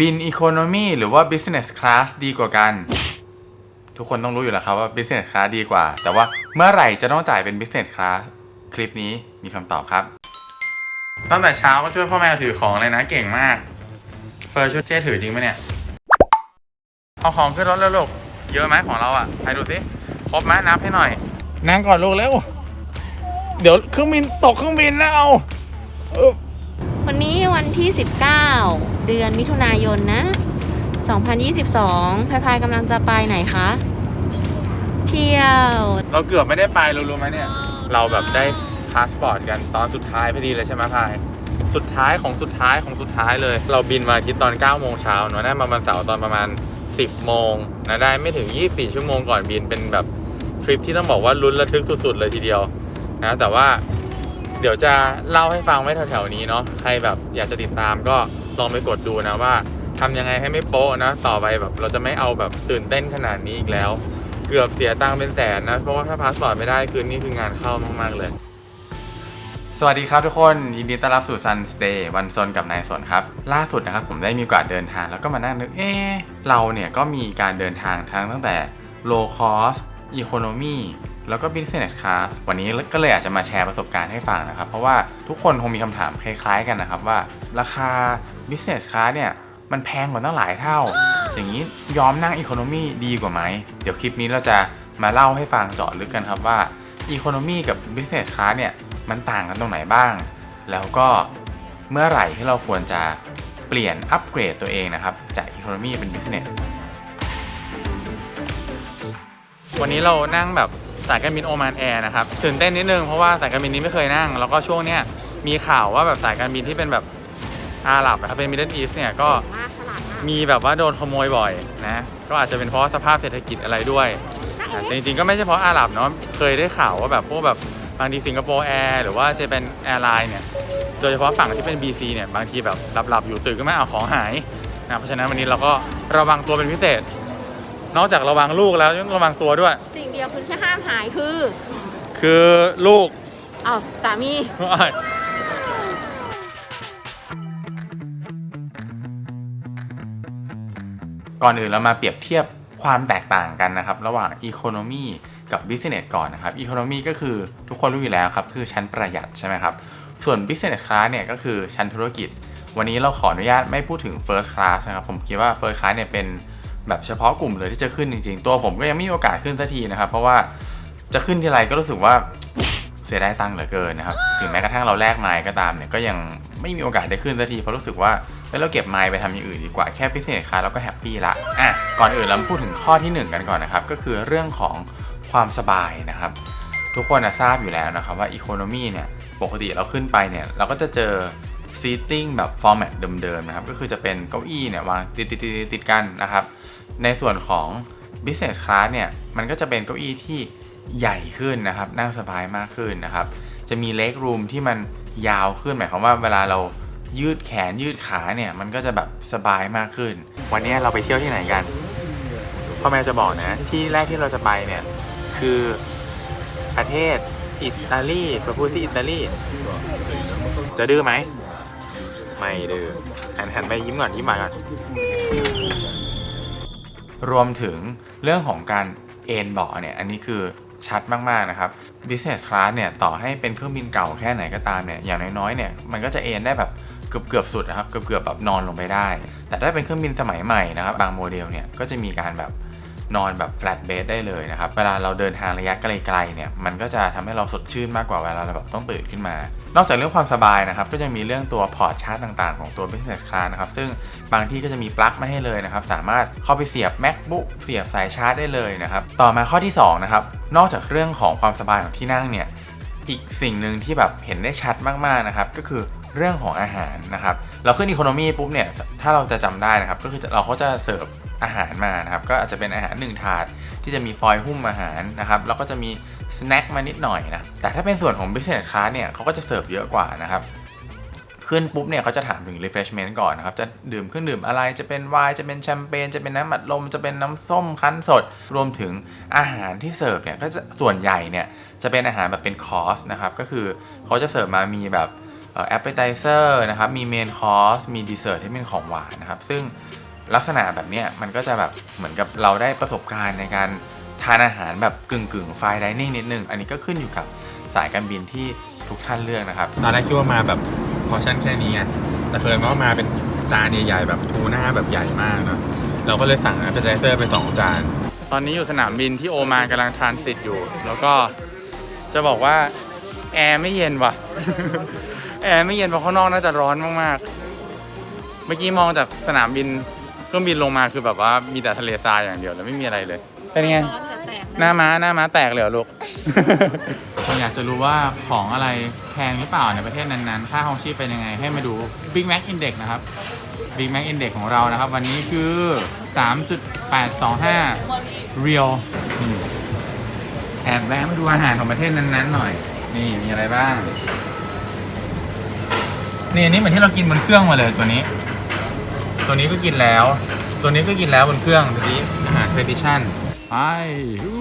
บินอีโคโนมีหรือว่า Business Class ดีกว่ากัน ทุกคนต้องรู้อยู่แล้วครับว่า Business Class ดีกว่า แต่ว่าเมื่อไหร่จะต้องจ่ายเป็น Business Class คลิปนี้มีคำตอบครับ ตั้งแต่เช้าก็ช่วยพ่อแม่ถือของเลยนะเก่งมาก เฟิร์ช่วยเจ๊ถือจริงไหมเนี่ย เอาของขึ้นรถแล้วลูกเยอะไหมของเราอะไปดูสิครบไหมนับให้หน่อยนั่งก่อนลูกเร็ว เดี๋ยวเครื่องบินตกเครื่องบินแล้วเอา วันนี้วันที่ 19 เดือนมิถุนายนนะ 2022พายพายกำลังจะไปไหนคะ เที่ยว เราเกือบไม่ได้ไปรู้รู้ไหมเนี่ย เราแบบได้พาสปอร์ตกันตอนสุดท้ายพอดีเลยใช่ไหมพาย สุดท้ายของสุดท้ายของสุดท้ายเลย เราบินมาทิตย์ตอน 9 โมงเช้าเนอะได้มาวันเสาร์ตอนประมาณ 10 โมงนะได้ไม่ถึง 24 ชั่วโมงก่อนบินเป็นแบบทริปที่ต้องบอกว่าลุ้นระทึกสุดๆเลยทีเดียวนะแต่ว่า ดี๋ยวจะเล่าให้ฟังไว้แถวๆนี้เนาะใครแบบอยากจะติดตามก็ลองไปกดดูนะว่าทำยังไงให้ไม่โป๊ะนะ ต่อไปแบบเราจะไม่เอาแบบตื่นเต้นขนาดนี้อีกแล้ว เกือบเสียตังค์เป็นแสนนะเพราะว่าถ้าพาสปอร์ตไม่ได้คือนี่คืองานเข้ามากๆเลยสวัสดีครับทุกคนยินดีต้อนรับสู่ Sun Stay วันซนกับนายสนครับ ล่าสุดนะครับผมได้มีโอกาสเดินทางแล้วก็มานั่งนึกเอ๊เราเนี่ยก็มีการเดินทางทั้งตั้งแต่ low cost economy แล้วก็ business class วันนี้ก็เลยอาจจะมาแชร์ประสบการณ์ให้ฟังนะครับ เพราะว่าทุกคนคงมีคำถามคล้ายๆกันนะครับว่า ราคา business class เนี่ยมันแพงกว่าตั้งหลายเท่า อย่างนี้ยอมนั่ง economy ดีกว่าไหม เดี๋ยวคลิปนี้เราจะมาเล่าให้ฟังเจาะลึกกันครับว่า economy กับ business class เนี่ยมันต่างกันตรงไหนบ้าง แล้วก็เมื่อไหร่ที่เราควรจะเปลี่ยนอัปเกรดตัวเองนะครับ จาก economy เป็น business วันนี้เรานั่งแบบ สายการบินโอมานแอร์นะครับตื่นเต้นนิดนึงเพราะว่าสายการบินนี้ไม่เคยนั่ง แล้วก็ช่วงเนี้ยมีข่าวว่าแบบสายการบินที่เป็นแบบอาหรับนะครับเป็น Middle East เนี่ยก็มากฉลาดมากมีแบบว่าโดนขโมยบ่อยนะก็อาจจะเป็นเพราะสภาพเศรษฐกิจอะไรด้วยอะแต่จริงๆก็ไม่ใช่เพราะอาหรับเนาะเคยได้ข่าวว่าแบบพวกแบบบางทีสิงคโปร์แอร์หรือว่าจะเป็นแอร์ไลน์เนี่ยโดยเฉพาะฝั่งที่เป็น BC เนี่ยบางทีแบบหลับๆอยู่ตื่นก็ไม่เอาของหายนะเพราะฉะนั้นวันนี้เราก็ระวังตัวเป็นพิเศษ นอกจากระวังลูกแล้วยังระวังตัวด้วย สิ่งเดียวคือที่ห้ามหายคือคือลูก อ้าวสามี ก่อนอื่นเรามาเปรียบเทียบความแตกต่างกันนะครับ ระหว่าง Economy กับ Business ก่อนนะครับ Economy ก็คือทุกคนรู้อยู่แล้วครับ คือชั้นประหยัดใช่ไหมครับ ส่วน Business Class เนี่ยก็คือชั้นธุรกิจ วันนี้เราขออนุญาตไม่พูดถึง First Class นะครับ ผมคิดว่า First Class เนี่ยเป็น แบบเฉพาะกลุ่มเลยที่จะขึ้นจริง ๆ ตัวผมก็ยังไม่มีโอกาสขึ้นสักทีนะครับ เพราะว่าจะขึ้นทีไรก็รู้สึกว่าเสียดายตังค์เหลือเกินนะครับ ถึงแม้กระทั่งเราแลกไมล์ก็ตามเนี่ยก็ยังไม่มีโอกาสได้ขึ้นสักทีเพราะรู้สึกว่าเฮ้ยเราเก็บไมล์ไปทำอย่างอื่นดีกว่าแค่พิเศษค่ะเราก็แฮปปี้ละอะก่อนอื่นเราพูดถึงข้อที่หนึ่งกันก่อนนะครับ ก็คือเรื่องของความสบายนะครับ ทุกคนนะทราบอยู่แล้วนะครับว่า Economy เนี่ยปกติเราขึ้นไปเนี่ยเราก็จะเจอ seating แบบ format เดิมๆนะครับ ก็คือจะเป็นเก้าอี้เนี่ยวางติดติดๆติดกันนะครับ ในส่วนของ business class เนี่ย มันก็จะเป็นเก้าอี้ที่ใหญ่ขึ้นนะครับ นั่งสบายมากขึ้นนะครับ จะมี leg room ที่มันยาวขึ้นหมายความว่าเวลาเรายืดแขนยืดขาเนี่ย มันก็จะแบบสบายมากขึ้น วันนี้เราไปเที่ยวที่ไหนกันพ่อแม่จะบอกนะ ที่แรกที่เราจะไปเนี่ย คือประเทศอิตาลีไปพูดที่อิตาลี จะดื้อไหม ไม่ดื้อหันหันไปยิ้มก่อนยิ้มมาก่อนรวมถึงเรื่องของการเอนเบาะเนี่ยอันนี้คือชัดมากๆนะครับ business class เนี่ยต่อให้เป็นเครื่องบินเก่าแค่ไหนก็ตามเนี่ยอย่างน้อยๆเนี่ยมันก็จะเอนได้แบบเกือบเกือบสุดนะครับเกือบเกือบแบบนอนลงไปได้ แต่ถ้าเป็นเครื่องบินสมัยใหม่นะครับบางโมเดลเนี่ยก็จะมีการแบบ นอนแบบ flat bed ได้เลยนะครับ เวลาเราเดินทางระยะไกลๆเนี่ย มันก็จะทำให้เราสดชื่นมากกว่าเวลาเราแบบต้องตื่นขึ้นมา นอกจากเรื่องความสบายนะครับ ก็จะมีเรื่องตัวพอร์ตชาร์จต่างๆ ของตัว business class นะครับ ซึ่งบางที่ก็จะมีปลั๊กมาให้เลยนะครับ สามารถเข้าไปเสียบ macbook เสียบสายชาร์จได้เลยนะครับ ต่อมาข้อที่2นะครับ นอกจากเรื่องของความสบายของที่นั่งเนี่ย อีกสิ่งหนึ่งที่แบบเห็นได้ชัดมากๆนะครับ ก็คือเรื่องของอาหารนะครับ เราขึ้นอีโคโนมีปุ๊บเนี่ย ถ้าเราจะจำได้นะครับ ก็คือเราเขาจะเสิร์ฟ อาหารมานะครับก็อาจจะเป็นอาหารหนึ่งถาดที่จะมีฟอยล์หุ้มอาหารนะครับแล้วก็จะมีสแน็คมานิดหน่อยนะแต่ถ้าเป็นส่วนของ Business Class เนี่ยเขาก็จะเสิร์ฟเยอะกว่านะครับขึ้นปุ๊บเนี่ยเขาจะถามถึง refreshment ก่อนนะครับ จะดื่มเครื่องดื่มอะไรจะเป็นไวน์จะเป็นแชมเปญจะเป็นน้ำอัดลม จะเป็นน้ำส้มคั้นสด รวมถึงอาหารที่เสิร์ฟเนี่ยก็จะส่วนใหญ่เนี่ยจะเป็นอาหารแบบเป็นคอร์สนะครับ ก็คือเขาจะเสิร์ฟมามีแบบแอปเป z เซอร์นะครับมีเมนคอร์สมีดีเซอร์ที่เป็นของหวานนะครับ ซึ่ง ลักษณะแบบเนี้ยมันก็จะแบบเหมือนกับเราได้ประสบการณ์ในการทานอาหารแบบกึ่งกึ่งไฟดิเนิ่งนิดนึง อันนี้ก็ขึ้นอยู่กับสายการบินที่ทุกท่านเลือกนะครับตอนแรกคิดว่ามาแบบพอร์ชั่นแค่นี้ไงแต่เพิ่นว่ามาเป็นจานใหญ่ๆแบบทูน่าแบบใหญ่มากเนอะเราก็เลยสั่งแอปเป z เซอร์ไปสองจาน ตอนนี้อยู่สนามบินที่โอมานกำลังทรานสิตอยู่ แล้วก็จะบอกว่าแอร์ไม่เย็นว่ะ แอร์ไม่เย็นเพราะข้างนอกน่าจะร้อนมากๆ เมื่อกี้มองจากสนามบินเค รื่องบินลงมาคือแบบว่ามีแต่ทะเลทรายอย่างเดียวแล้วไม่มีอะไรเลย เป็นไงหน้าม้าหน้าม้าแตกเลยเหรอลูก ผมอยากจะรู้ว่าของอะไรแพงหรือเปล่าในประเทศนั้นๆ ค่าครองชีพเป็นยังไงให้มาดู Big Mac Index นะครับ Big Mac Index ของเรานะครับ วันนี้คือ 3.825 Real นี่แอบแวะมาดูอาหารของประเทศนั้นๆหน่อย นี่มีอะไรบ้าง นี่อันนี้เหมือนที่เรากินบนเครื่องมาเลยตัวนี้ ตัวนี้ก็กินแล้ว ตัวนี้ก็กินแล้วบนเครื่องตัวนี้อาหาร tradition ไปอู้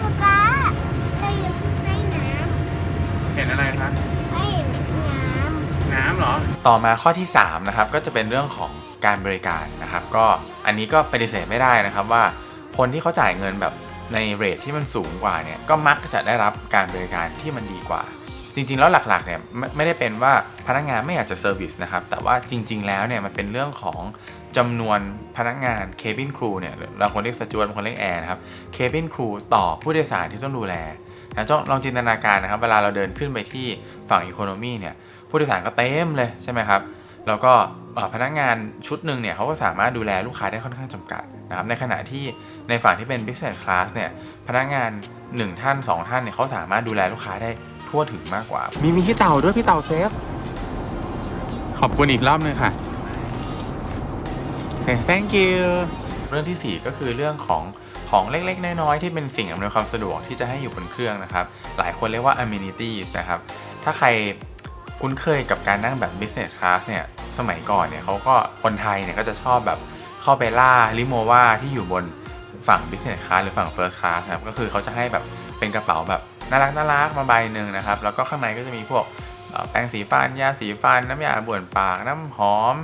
ป๊าป๊าเราอยู่ในน้เห็นอะไรครับำไม่เห็นน้ำ น้ำเหรอ ต่อมาข้อที่3นะครับก็จะเป็นเรื่องของการบริการนะครับ ก็อันนี้ก็ปฏิเสธไม่ได้นะครับว่าคนที่เขาจ่ายเงินแบบ ในเรทที่มันสูงกว่าเนี่ยก็มักจะได้รับการบริการที่มันดีกว่า จริงๆ แล้วหลักๆเนี่ยไม่ได้เป็นว่าพนักงานไม่อยากจะเซอร์วิสนะครับแต่ว่าจริง ๆ แล้วเนี่ยมันเป็นเรื่องของจำนวนพนักงานเคบินครูเนี่ยเราคนเรียกสจวตบางคนเรียกแอร์นะครับเคบินครูต่อผู้โดยสารที่ต้องดูแลนะจ้องลองจินตนาการนะครับ เวลาเราเดินขึ้นไปที่ฝั่งอีโคโนมีเนี่ยผู้โดยสารก็เต็มเลยใช่ไหมครับ แล้วก็เอ่อพนักงานชุดหนึ่งเนี่ยเขาก็สามารถดูแลลูกค้าได้ค่อนข้างจำกัดนะครับในขณะที่ในฝั่งที่เป็น business class เนี่ยพนักงาน 1 ท่าน 2 ท่านเนี่ยเขาสามารถดูแลลูกค้าได้ทั่วถึงมากกว่า มีมีพี่เต่าด้วยพี่เต่าเซฟขอบคุณอีกรอบนึงค่ะโอเค thank you เรื่องทีสี่ 4 ก็คือเรื่องของของเล็กๆ น้อยๆ ที่เป็นสิ่งอำนวยความสะดวกที่จะให้อยู่บนเครื่องนะครับ หลายคนเรียกว่า amenities นะครับ ถ้าใคร คุ้นเคยกับการนั่งแบบ business class เนี่ยสมัยก่อนเนี่ยเขาก็คนไทยเนี่ยก็จะชอบแบบเข้าไปล่าลิโมวาที่อยู่บนฝั่ง business class หรือฝั่ง first class นะครับก็คือเขาจะให้แบบเป็นกระเป๋าแบบน่ารักน่ารักมาใบหนึ่งนะครับ แล้วก็ข้างในก็จะมีพวก แปรงสีฟันยาสีฟัน น้ำยาบ้วนปากน้ำหอม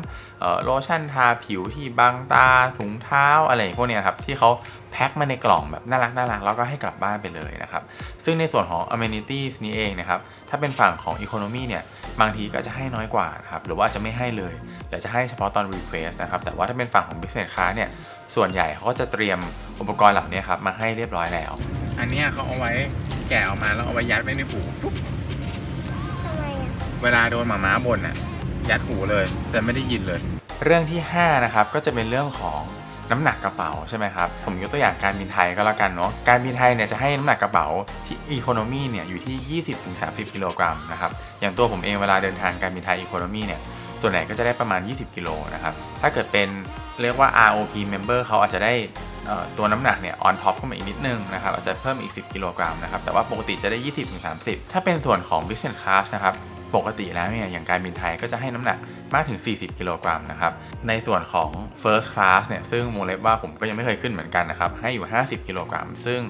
โลชั่นทาผิวที่บังตาถุงเท้าอะไรพวกนี้ครับที่เขาแพ็คมาในกล่องแบบน่ารักน่ารักแล้วก็ให้กลับบ้านไปเลยนะครับซึ่งในส่วนของ amenities นี้เองนะครับถ้าเป็นฝั่งของ economy เนี่ยบางทีก็จะให้น้อยกว่านะครับหรือว่าจะไม่ให้เลยหรือจะให้เฉพาะตอน request นะครับแต่ว่าถ้าเป็นฝั่งของ business class เนี่ยส่วนใหญ่เขาก็จะเตรียมอุปกรณ์เหล่านี้ครับมาให้เรียบร้อยแล้ว อันนี้เขาเอาไว้แกะออกมาแล้วเอาไว้ยัดไว้ในหูปุ๊บ เวลาโดนหมาม้าบ่นอะยัดหูเลยแต่ไม่ได้ยินเลย เรื่องที่ 5 นะครับ ก็จะเป็นเรื่องของน้ำหนักกระเป๋าใช่ไหมครับ ผมยกตัวอย่างการบินไทยก็แล้วกันเนาะการบินไทยเนี่ยจะให้น้ำหนักกระเป๋าที่อีโคโนมีเนี่ยอยู่ที่ 20-30 กิโลกรัมนะครับอย่างตัวผมเองเวลาเดินทางการบินไทยอีโคโนมีเนี่ยส่วนใหญ่ก็จะได้ประมาณ 20 กิโลนะครับ ถ้าเกิดเป็นเรียกว่า ROP member เขาอาจจะได้ตัวน้ำหนักเนี่ย on top เข้ามาอีกนิดนึงนะครับอาจจะเพิ่มอีก 10 กิโลกรัมนะครับแต่ว่าปกติจะได้ 20-30 ถ้าเป็นส่วนของ business class นะครับ ปกติแล้วเนี่ยอย่างการบินไทยก็จะให้น้ำหนักมากถึง 40 กิโลกรัมนะครับในส่วนของ first class เนี่ยซึ่งโมเล็บว่าผมก็ยังไม่เคยขึ้นเหมือนกันนะครับให้อยู่ 50 กิโลกรัมซึ่ง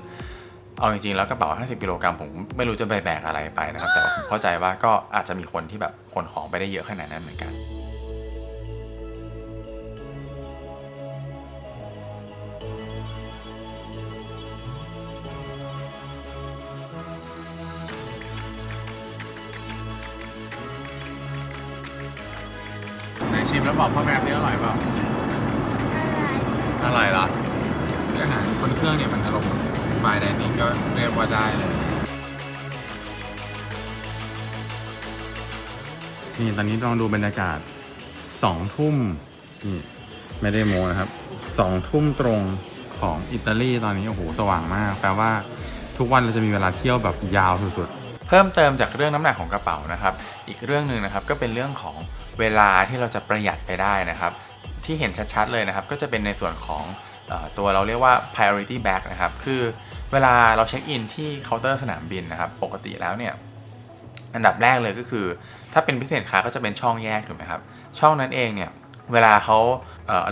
เอาจริงๆแล้วกระเป๋า 50 กิโลกรัมผมไม่รู้จะไปแบกอะไรไปนะครับแต่ผมเข้าใจว่าก็อาจจะมีคนที่แบบขนของไปได้เยอะขนาดนั้นเหมือนกัน มแล้วบอกพ่อแม่นี่อร่อยเปล่าอะไรอร่อยเหรออาหารบนเครื่องเนี่ยมันอารมณ์ฟายไดนิ่งก็เรียกว่าได้เลย นี่ตอนนี้ลองดูบรรยากาศสองทุ่มนี่ไม่ได้โมนะครับสองทุ่มตรงของอิตาลีตอนนี้โอ้โหสว่างมาก แปลว่าทุกวันเราจะมีเวลาเที่ยวแบบยาวสุดเพิ่มเติมจากเรื่องน้ำหนักของกระเป๋านะครับ อีกเรื่องหนึ่งนะครับก็เป็นเรื่องของเวลาที่เราจะประหยัดไปได้นะครับ ที่เห็นชัดๆเลยนะครับ ก็จะเป็นในส่วนของตัวเราเรียกว่า priority bag นะครับ คือเวลาเราเช็คอินที่เคาน์เตอร์สนามบินนะครับ ปกติแล้วเนี่ยอันดับแรกเลยก็คือ ถ้าเป็นพิเศษคลาก็จะเป็นช่องแยกถูกไหมครับ ช่องนั้นเองเนี่ยเวลาเขา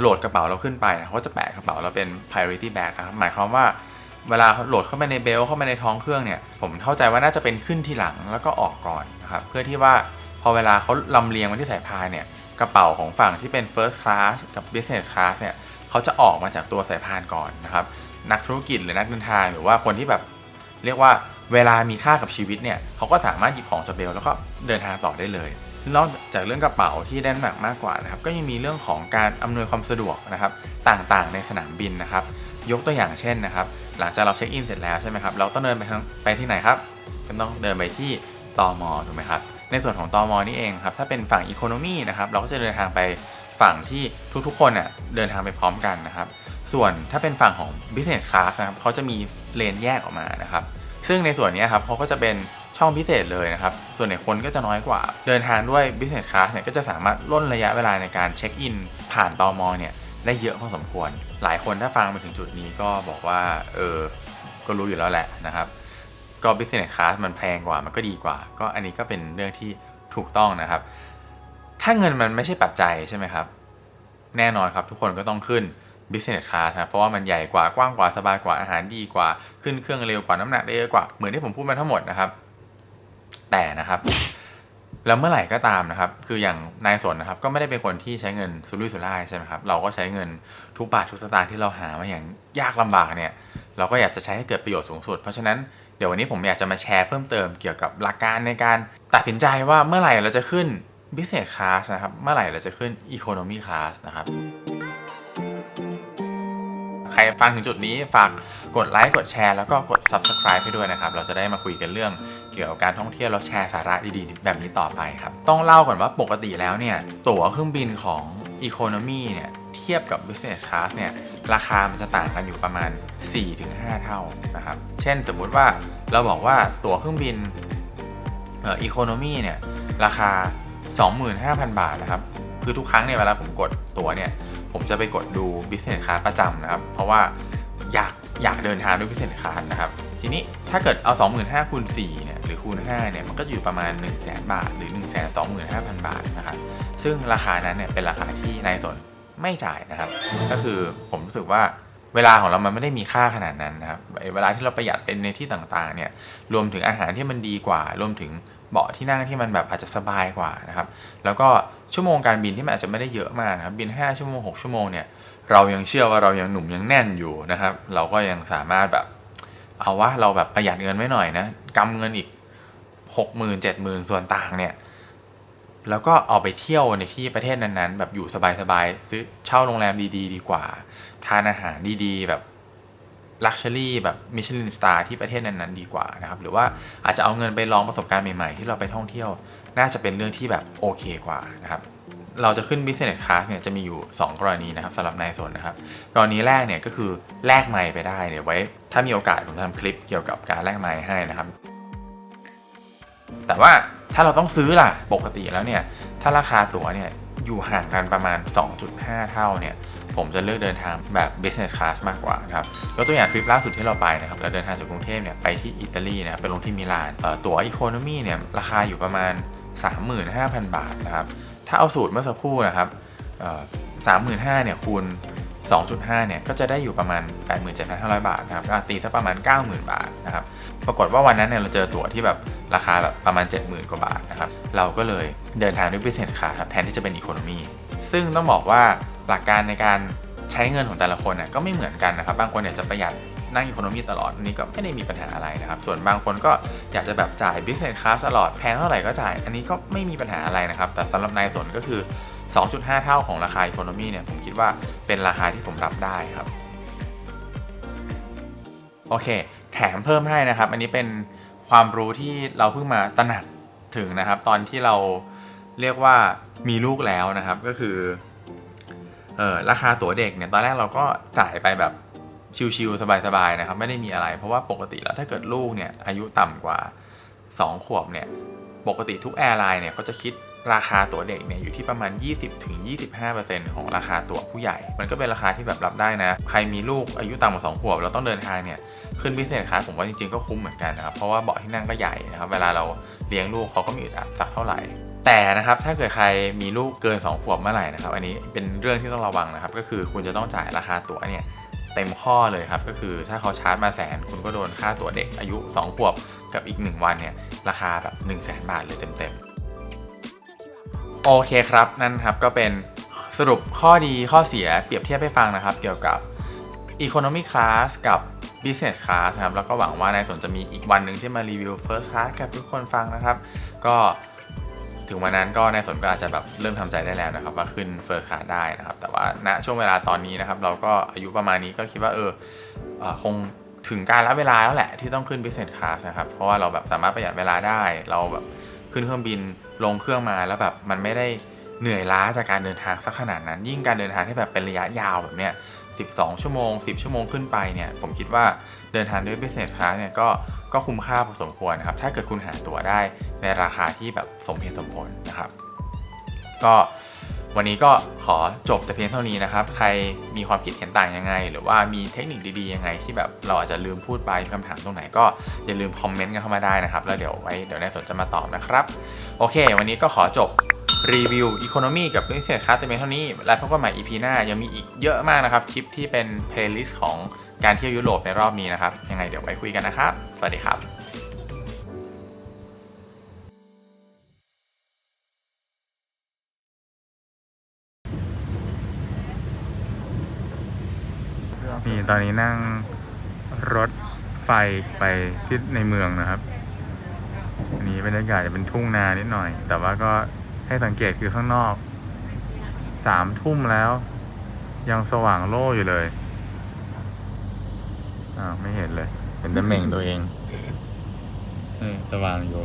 โหลดกระเป๋าเราขึ้นไปนะเขาจะแปะกระเป๋าเราเป็น priority bag นะครับหมายความว่า เวลาโหลดเข้าไปในเบลเข้าไปในท้องเครื่องเนี่ยผมเข้าใจว่าน่าจะเป็นขึ้นทีหลังแล้วก็ออกก่อนนะครับเพื่อที่ว่าพอเวลาเขาลำเลียงมาที่สายพานเนี่ยกระเป๋าของฝั่งที่เป็น first class กับ business class เนี่ยเขาจะออกมาจากตัวสายพานก่อนนะครับนักธุรกิจหรือนักเดินทางหรือว่าคนที่แบบเรียกว่าเวลามีค่ากับชีวิตเนี่ยเขาก็สามารถหยิบของจากเบลแล้วก็เดินทางต่อได้เลยนอกจากเรื่องกระเป๋าที่ได้น้ำหนักมากกว่านะครับก็ยังมีเรื่องของการอำนวยความสะดวกนะครับต่างๆ ในสนามบินนะครับ ยกตัวอย่างเช่นนะครับ หลังจากเราเช็คอินเสร็จแล้วใช่ไหมครับ เราต้องเดินไปทางไปที่ไหนครับก็ต้องเดินไปที่ตอมถูกไหมครับ ในส่วนของตอมนี่เองครับ ถ้าเป็นฝั่งอีโคโนมีนะครับ เราก็จะเดินทางไปฝั่งที่ทุกๆคนน่ะเดินทางไปพร้อมกันนะครับ ส่วนถ้าเป็นฝั่งของ business class นะครับเขาจะมีเลนแยกออกมานะครับ ซึ่งในส่วนนี้ครับเขาก็จะเป็นช่องพิเศษเลยนะครับ ส่วนใหญ่คนก็จะน้อยกว่า เดินทางด้วย business class เนี่ยก็จะสามารถล่นระยะเวลาในการเช็คอินผ่านตอมเนี่ย ได้เยอะพอสมควร หลายคนถ้าฟังมาถึงจุดนี้ก็บอกว่า เออ ก็รู้อยู่แล้วแหละนะครับ ก็ business class มันแพงกว่ามันก็ดีกว่า ก็อันนี้ก็เป็นเรื่องที่ถูกต้องนะครับ ถ้าเงินมันไม่ใช่ปัจจัยใช่ไหมครับ แน่นอนครับทุกคนก็ต้องขึ้น business class ครับเพราะว่ามันใหญ่กว่ากว้างกว่าสบายกว่าอาหารดีกว่า ขึ้นเครื่องเร็วกว่าน้ำหนักได้เยอะกว่าเหมือนที่ผมพูดมาทั้งหมดนะครับ แต่นะครับ แล้วเมื่อไหร่ก็ตามนะครับ คืออย่างนายสนนะครับ ก็ไม่ได้เป็นคนที่ใช้เงินสุรุ่ยสุร่ายใช่ไหมครับ เราก็ใช้เงินทุกบาททุกสตางค์ที่เราหามาอย่างยากลำบากเนี่ย เราก็อยากจะใช้ให้เกิดประโยชน์สูงสุด เพราะฉะนั้นเดี๋ยววันนี้ผมอยากจะมาแชร์เพิ่มเติมเกี่ยวกับหลักการในการตัดสินใจว่าเมื่อไหร่เราจะขึ้น business class นะครับ เมื่อไหร่เราจะขึ้น economy class นะครับ ใครฟังถึงจุดนี้ฝากกดไลค์กดแชร์แล้วก็กด subscribe ให้ด้วยนะครับ เราจะได้มาคุยกันเรื่องเกี่ยวกับการท่องเที่ยวแล้วแชร์สาระดีๆ แบบนี้ต่อไปครับ ต้องเล่าก่อนว่าปกติแล้วเนี่ย ตั๋วเครื่องบินของ Economy เนี่ยเทียบกับ Business Class เนี่ยราคามันจะต่างกันอยู่ประมาณ 4-5 เท่านะครับ เช่นสมมุติว่าเราบอกว่าตั๋วเครื่องบินเอ่อ Economy เนี่ยราคา 25,000 บาทนะครับ คือทุกครั้งเนี่ยเวลาผมกดตั๋วเนี่ย ผมจะไปกดดู business class ประจำนะครับ เพราะว่าอยากอยากเดินทางด้วย business class นะครับ ทีนี้ถ้าเกิดเอา 25,000คูณ4เนี่ยหรือคูณ5เนี่ยมันก็อยู่ประมาณ 1 0 0 0 0แบาท หรือ 1 2 5 0 0 0 บาทนะครับ ซึ่งราคานั้นเนี่ยเป็นราคาที่นายสนไม่จ่ายนะครับ ก็คือผมรู้สึกว่าเวลาของเรามันไม่ได้มีค่าขนาดนั้นนะครับไอเวลาที่เราประหยัดเป็นในที่ต่างๆเนี่ย รวมถึงอาหารที่มันดีกว่า รวมถึง เบาะที่นั่งที่มันแบบอาจจะสบายกว่านะครับ แล้วก็ชั่วโมงการบินที่มันอาจจะไม่ได้เยอะมากนะครับ บิน 5 ชั่วโมง 6 ชั่วโมงเนี่ย เรายังเชื่อว่าเรายังหนุ่มยังแน่นอยู่นะครับ เราก็ยังสามารถแบบ เอาว่าเราแบบประหยัดเงินไว้หน่อยนะกำเงินอีก 6 0 0 0 0 7 0 0 0ส่วนต่างเนี่ย แล้วก็เอาไปเที่ยวในที่ประเทศนั้นๆ แบบอยู่สบายๆ ซื้อเช่าโรงแรมดี ๆ ดีกว่า ทานอาหารดีๆ แบบ ลักชัวรี่แบบมิชลินสตาร์ที่ประเทศนั้นๆดีกว่านะครับ หรือว่าอาจจะเอาเงินไปลองประสบการณ์ใหม่ๆ ที่เราไปท่องเที่ยว น่าจะเป็นเรื่องที่แบบโอเคกว่านะครับเราจะขึ้น business class เนี่ยจะมีอยู่ 2 กรณีนะครับสำหรับนายสนนะครับ กรณีแรกเนี่ยก็คือแลกไมล์ไปได้เนี่ยวไว้ ถ้ามีโอกาสผมจะทำคลิปเกี่ยวกับการแลกไมล์ให้นะครับ แต่ว่าถ้าเราต้องซื้อล่ะปกติแล้วเนี่ย ถ้าราคาตั๋วเนี่ย อยู่ห่างกันประมาณ 2.5 เท่าเนี่ย ผมจะเลือกเดินทางแบบ business class มากกว่านะครับยกตัวอย่างทริปล่าสุดที่เราไปนะครับเราเดินทางจากกรุงเทพเนี่ยไปที่อิตาลีนะครับไปลงที่มิลานตั๋ว economy เนี่ยราคาอยู่ประมาณ 35,000 บาทนะครับถ้าเอาสูตรเมื่อสักครู่นะครับสามหมื่นห้าเนี่ยคูณ 2.5 เนี่ย ก็จะได้อยู่ประมาณ 87,500 บาทนะครับก็ตีสักประมาณ 90,000 บาทนะครับ ปรากฏว่าวันนั้นเนี่ยเราเจอตั๋วที่แบบราคาแบบประมาณ 70,000 กว่าบาทนะครับ เราก็เลยเดินทางด้วย business class ครับแทนที่จะเป็น economy ซึ่งต้องบอกว่าหลักการในการใช้เงินของแต่ละคนน่ยก็ไม่เหมือนกันนะครับ บางคนอยากจะประหยัดนั่ง economy ตลอดอันนี้ก็ไม่ได้มีปัญหาอะไรนะครับ ส่วนบางคนก็อยากจะแบบจ่าย business class ตลอดแพงเท่าไหร่ก็จ่าย อันนี้ก็ไม่มีปัญหาอะไรนะครับ แต่สำหรับนายสนก็คือ 2.5 เท่าของราคา economy เนี่ยผมคิดว่าเป็นราคาที่ผมรับได้ครับ โอเค แถมเพิ่มให้นะครับ อันนี้เป็นความรู้ที่เราเพิ่งมาตระหนักถึงนะครับ ตอนที่เราเรียกว่ามีลูกแล้วนะครับก็คือเออราคาตั๋วเด็กเนี่ยตอนแรกเราก็จ่ายไปแบบชิวๆสบายๆนะครับ ไม่ได้มีอะไร เพราะว่าปกติแล้วถ้าเกิดลูกเนี่ยอายุต่ำกว่า 2 ขวบเนี่ยปกติทุกแอร์ไลน์เนี่ยเขาจะคิด ราคาตั๋วเด็กเนี่ยอยู่ที่ประมาณ 20-25%ของราคาตั๋วผู้ใหญ่ มันก็เป็นราคาที่แบบรับได้นะ ใครมีลูกอายุต่ำกว่า2ขวบเราต้องเดินทางเนี่ยขึ้นพิเศษคลาสผมว่าจริงๆก็คุ้มเหมือนกันนะครับ เพราะว่าเบาะที่นั่งก็ใหญ่นะครับ เวลาเราเลี้ยงลูกเขาก็มีอึดอัดสักเท่าไหร่แต่นะครับถ้าเกิดใครมีลูกเกิน 2 ขวบเมื่อไหร่นะครับ อันนี้เป็นเรื่องที่ต้องระวังนะครับ ก็คือคุณจะต้องจ่ายราคาตั๋วเนี่ยเต็มข้อเลยครับ ก็คือถ้าเขาชาร์จมาแสน คุณก็โดนค่าตัวเด็กอายุ 2 ขวบกับอีก 1 วันเนี่ยราคาแบบ 1 0 0 0 0แบาทเลยเต็มๆ โอเคครับนั่นครับก็เป็นสรุปข้อดีข้อเสียเปรียบเทียบให้ฟังนะครับ เกี่ยวกับ Economy Class กับ Business Class ครับแล้วก็หวังว่านายสนจะมีอีกวันหนึ่งที่มารีวิว First Class กับทุกคนฟังนะครับ ก็ถึงวันนั้นก็นายสนก็อาจจะแบบเริ่มทำใจได้แล้วนะครับ ว่าขึ้น First Class ได้นะครับ แต่ว่าณช่วงเวลาตอนนี้นะครับ เราก็อายุประมาณนี้ก็คิดว่าเออเอ่อคงถึงการรับเวลาแล้วแหละที่ต้องขึ้น Business Class นะครับเพราะว่าเราแบบสามารถประหยัดเวลาได้เราแบบ ขึ้นเครื่องบินลงเครื่องมาแล้วแบบมันไม่ได้เหนื่อยล้าจากการเดินทางสักขนาดนั้น ยิ่งการเดินทางที่แบบเป็นระยะยาวแบบเนี้ย12 ชั่วโมง 10 ชั่วโมงขึ้นไปเนี่ยผมคิดว่าเดินทางด้วย business class เนี่ยก็ก็คุ้มค่าพอสมควรนะครับถ้าเกิดคุณหาตั๋วได้ในราคาที่แบบสมเหตุสมผลนะครับ ก็ วันนี้ก็ขอจบแต่เพียงเท่านี้นะครับ ใครมีความคิดเห็นต่างยังไง หรือว่ามีเทคนิคดีๆยังไง ที่แบบเราอาจจะลืมพูดไปคำถามตรงไหนก็อย่าลืมคอมเมนต์กันเข้ามาได้นะครับ แล้วเดี๋ยวไว้เดี๋ยวนายสนจะมาตอบนะครับ โอเค วันนี้ก็ขอจบรีวิว Economy กับ Business Class แต่เพียงเท่านี้แล้วพบกันใหม่ EP หน้ายังมีอีกเยอะมากนะครับ คลิปที่เป็น playlist ของการเที่ยวยุโรปในรอบนี้นะครับ ยังไงเดี๋ยวไว้คุยกันนะครับ สวัสดีครับ นี่ตอนนี้นั่งรถไฟไปที่ในเมืองนะครับอันนี้บรรยากาศจะเป็นทุ่งนานิดหน่อย แต่ว่าก็ให้สังเกตคือข้างนอกสามทุ่มแล้ว ยังสว่างโล่อยู่เลยอ้าวไม่เห็นเลยเห็นแต่เหม่งตัวเองนี่สว่างอยู่